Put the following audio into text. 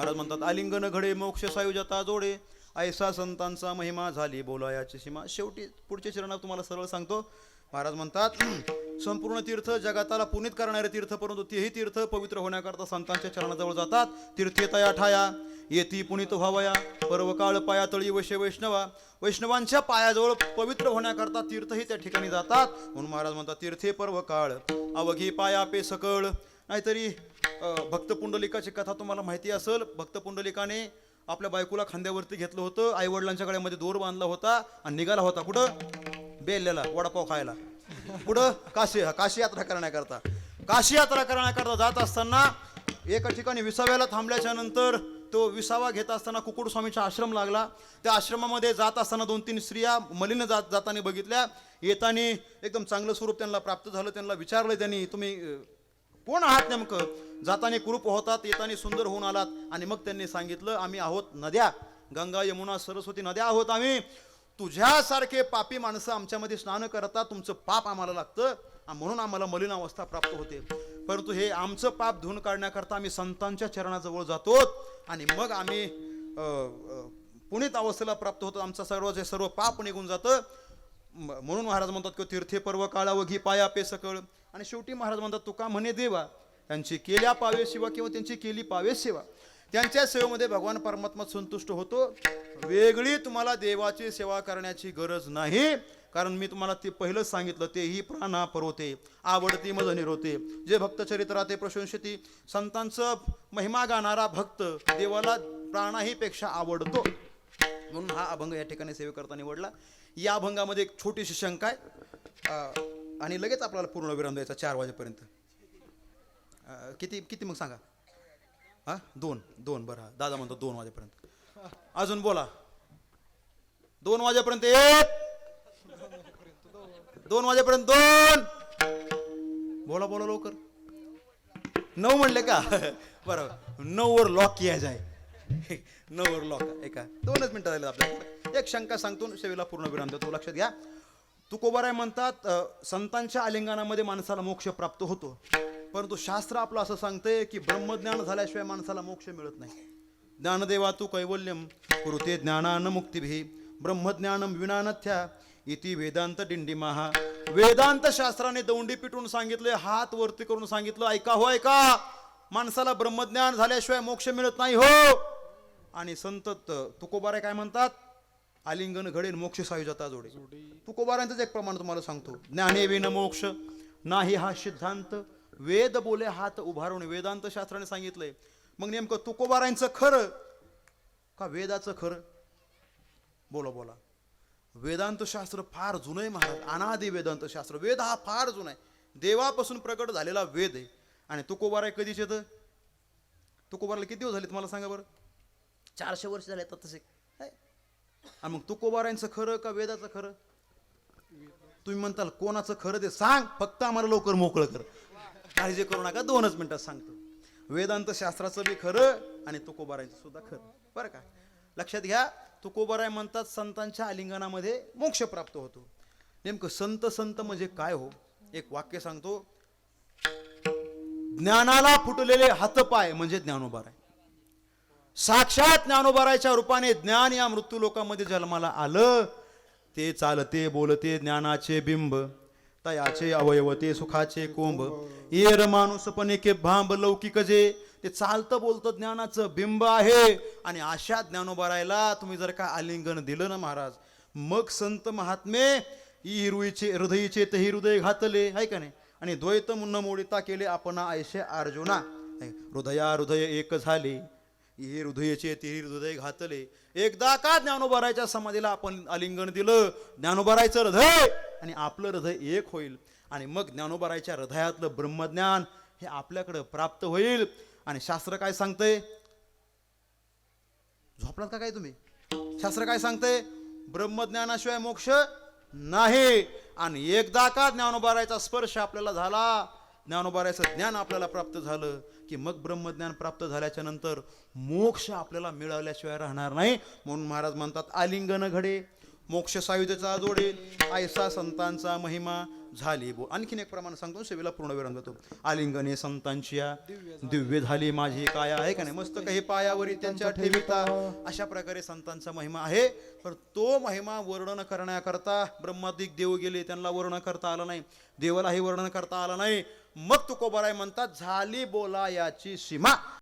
महाराज म्हणतात आलिंगन घडे मोक्ष सायुजता जोडे. ऐसा संतांचा महिमा झाली बोलायाची सीमा. शेवटी पुढच्या चरणात तुम्हाला सरळ सांगतो. महाराज म्हणतात संपूर्ण तीर्थ जगाताला पुनित करणारे तीर्थ परंतु तेही तीर्थ पवित्र होण्याकरता संतांच्या चरणाजवळ जातात. तीर्थे तया ठाया येती पुनित व्हावया पर्वकाळ पायातळी वशे वैष्णवा. वैष्णवांच्या पायाजवळ पवित्र होण्याकरता तीर्थही त्या ठिकाणी जातात. म्हणून महाराज म्हणतात तीर्थे पर्वकाळ अवघी पाया पे सकळ नाहीतरी भक्त पुंडलिकाची कथा तुम्हाला माहिती असेल. भक्त पुंडलिकाने आपल्या बायकोला खांद्यावरती घेतलं होतं. आई वडिलांच्या गळ्यामध्ये दोर बांधला होता आणि निघाला होता. कुठं? बेललेला वडापाव खायला. कुठं? काशी काशी यात्रा करण्याकरता. काशी यात्रा करण्याकरता जात असताना एका ठिकाणी विसाव्याला थांबल्याच्या नंतर तो विसावा घेत असताना कुकुडस्वामीचा आश्रम लागला. त्या आश्रमामध्ये जात असताना दोन तीन स्त्रिया मलिन जात जाताना बघितल्या. येताना एकदम चांगलं स्वरूप त्यांना प्राप्त झालं. त्यांना विचारलं त्यांनी तुम्ही कोण आहात नेमकं. जाताना कुरूप होतात येताना सुंदर होऊन आलात. आणि मग त्यांनी सांगितलं आम्ही आहोत नद्या. गंगा यमुना सरस्वती नद्या आहोत आम्ही. तुझ्यासारखे पापी माणसं आमच्यामध्ये स्नान करतात. तुमचं पाप आम्हाला लागतं. म्हणून आम्हाला मलिन अवस्था प्राप्त होते. परंतु हे आमचं पाप धुवून काढण्याकरता आम्ही संतांच्या चरणाजवळ जातो आणि मग आम्ही पुणित अवस्थेला प्राप्त होतो. आमचा सर्व जे सर्व पाप निघून जातं. म्हणून महाराज म्हणतात की तीर्थे पर्व काळावघी पाया पे सकळ. आणि शेवटी महाराज म्हणतात तुका म्हणे देवा त्यांची केल्या पावे सेवा किंवा त्यांची केली पावे सेवा. त्यांच्या सेवेमध्ये भगवान परमात्मा संतुष्ट होतो. वेगळी तुम्हाला देवाची सेवा करण्याची गरज नाही. कारण मी तुम्हाला ते पहिलंच सांगितलं तेही प्राणा परवते आवडती मज निरवते जे भक्त चरित्रा ते प्रशंसती संतांचं महिमा गाणारा भक्त देवाला प्राणाही पेक्षा आवडतो. म्हणून हा अभंग या ठिकाणी सेवेकरता निवडला. या अभंगामध्ये एक छोटीशी शंका आहे. आणि लगेच आपल्याला पूर्ण विराम द्यायचा चार वाजेपर्यंत. किती किती मग सांगा? हा? दोन दोन बरं. हा दादा म्हणतो दोन वाजेपर्यंत. अजून बोला. दोन वाजेपर्यंत एक. दोन वाजेपर्यंत दोन. बोला बोला लवकर. नऊ म्हणले का? बरोबर नऊ वर लॉक किया जाय. नऊ वर लॉक एका दोनच मिनिटं झाले आपल्याला एक शंका सांगतो सेवेला पूर्ण विराम देतो. लक्षात घ्या. तुकोबाराय म्हणतात संतांच्या आलिंगनामध्ये माणसाला मोक्ष प्राप्त होतो. परंतु शास्त्र आपलं असं सांगतंय की ब्रह्मज्ञान झाल्याशिवाय माणसाला मोक्ष मिळत नाही. ज्ञानदेवा तू कैवल्यम कुरुते ज्ञानान मुक्तिभी ब्रह्मज्ञानम विनानथ्या इति वेदांत दिंडीमाहा वेदांत शास्त्राने दौंडी पिटून सांगितले हात वरती करून सांगितलं ऐका हो ऐका माणसाला ब्रह्मज्ञान झाल्याशिवाय मोक्ष मिळत नाही हो. आणि संत तुकोबाराय तुकोबारे काय म्हणतात आलिंगन घडेल मोक्ष सायुजता जोडे. तुकोबारांचंच एक प्रमाण तुम्हाला सांगतो. ज्ञाने विन मोक्ष नाही हा सिद्धांत. वेद बोले हात उभारून वेदांत शास्त्राने सांगितलंय. मग नेमकं तुकोबारांचं खरं का वेदाचं खरं? बोला बोला. वेदांत शास्त्र फार जुनं आहे महाराज. अनादि वेदांत शास्त्र. वेद हा फार जुना आहे देवापासून प्रकट झालेला वेद आहे. आणि तुकोबार आहे कधीच येतं तुकोबारला किती दिवस झाले तुम्हाला सांगा बरं? चारशे वर्ष झाले आता तसे. आणि मग तुकोबारायचं खरं का वेदाचं खरं? तुम्ही म्हणताल कोणाचं खरं ते सांग फक्त आम्हाला लवकर मोकळं कर. काळजी करू नका दोनच मिनिटात सांगतो. वेदांत शास्त्राचं बी खरं आणि तुकोबारायचं सुद्धा खरं. बरं का? लक्षात घ्या तुकोबाराय म्हणतात संतांच्या आलिंगनामध्ये मोक्ष प्राप्त होतो. नेमकं संत संत म्हणजे काय हो? एक वाक्य सांगतो. ज्ञानाला फुटलेले हातपाय म्हणजे ज्ञानोबाराय. साक्षात ज्ञानोबाराच्या रूपाने ज्ञान या मृत्यू लोकांमध्ये जन्माला आलं. ते चालते बोलते ज्ञानाचे बिंब तयाचे अवयव ते सुखाचे कोंब येर माणूसपणे एके भांब लौकिक जे ते चालतं बोलतं ज्ञानाचं बिंब आहे. आणि अशा ज्ञानोबारायला तुम्ही जर का आलिंगन दिलं ना महाराज मग संत महात्मे ई हृदयचे हृदयीचे ते हृदय घातले आहे का नाही? आणि द्वैत मुन्न मोडिता केले आपण ऐशे अर्जुना. हृदया हृदय एक झाले. हे हृदयाचे ते हृदय घातले. एकदा का ज्ञानोबारायच्या समाधीला आपण आलिंगन दिलं? ज्ञानोबारायचं हृदय आणि आपलं हृदय एक होईल. आणि मग ज्ञानोबारायच्या हृदयातलं ब्रह्मज्ञान हे आपल्याकडं प्राप्त होईल. आणि शास्त्र काय सांगतंय? झोपलात का काय तुम्ही? शास्त्र काय सांगतंय? ब्रह्मज्ञानाशिवाय मोक्ष नाही. आणि एकदा का ज्ञानोबारायचा स्पर्श आपल्याला झाला ज्ञानोबारायचं ज्ञान आपल्याला प्राप्त झालं की मग ब्रह्मज्ञान प्राप्त झाल्याच्यानंतर मोक्ष आपल्याला मिळवल्याशिवाय राहणार नाही. म्हणून महाराज म्हणतात आलिंगन घडे मोक्ष सायुधेचा जोडे आयसा संतांचा महिमा झाली. बो आणखीन एक प्रमाण सांगतो सेवेला पूर्ण विराम देतो. आलिंगने संतांची दिव्य झाली माझी काय आहे का नाही? मस्त काही पायावरी त्यांच्या ठेविता? अशा प्रकारे संतांचा महिमा आहे. पण तो महिमा वर्णन करण्याकरता ब्रह्मादिक देव गेले त्यांना वर्णन करता आलं नाही. देवालाही वर्णन करता आलं नाही. मग तुकोबाराय म्हणतात झाली बोला याची सीमा.